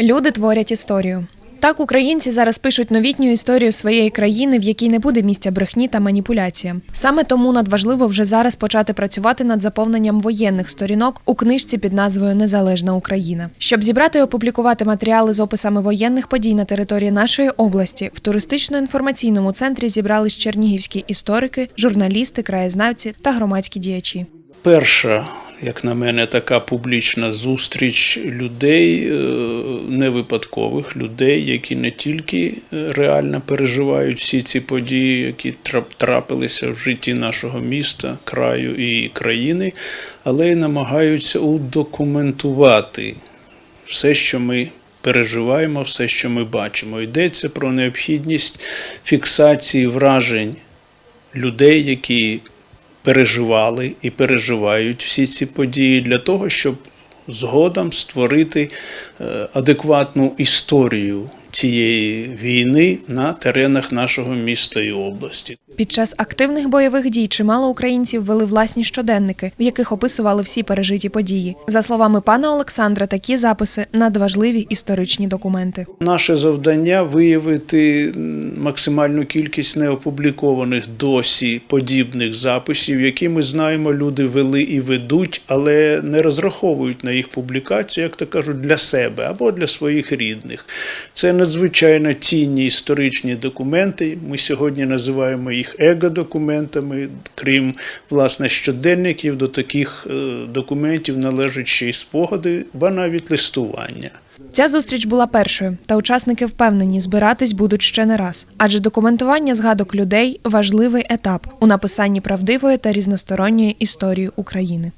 Люди творять історію. Так українці зараз пишуть новітню історію своєї країни, в якій не буде місця брехні та маніпуляціям. Саме тому надважливо вже зараз почати працювати над заповненням воєнних сторінок у книжці під назвою Незалежна Україна. Щоб зібрати і опублікувати матеріали з описами воєнних подій на території нашої області, в туристично-інформаційному центрі зібрались чернігівські історики, журналісти, краєзнавці та громадські діячі. Перша, як на мене, така публічна зустріч людей, е, не випадкових людей, які не тільки е, реально переживають всі ці події, які трапилися в житті нашого міста, краю і країни, але й намагаються удокументувати все, що ми. Переживаємо все, що ми бачимо. Йдеться про необхідність фіксації вражень людей, які переживали і переживають всі ці події для того, щоб згодом створити е, адекватну історію цієї війни на теренах нашого міста і області. Під час активних бойових дій чимало українців вели власні щоденники, в яких описували всі пережиті події. За словами пана Олександра, такі записи надважливі історичні документи. Наше завдання виявити максимальну кількість неопублікованих досі подібних записів, які ми знаємо, люди вели і ведуть, але не розраховують на їх публікацію, як то кажуть, для себе або для своїх рідних. Це надзвичайно цінні історичні документи. Ми сьогодні називаємо їх его-документами. Крім власне щоденників, до таких е, документів належать ще й спогади, ба навіть листування. Ця зустріч була першою, та учасники впевнені, збиратись будуть ще не раз, адже документування згадок людей важливий етап у написанні правдивої та різносторонньої історії України.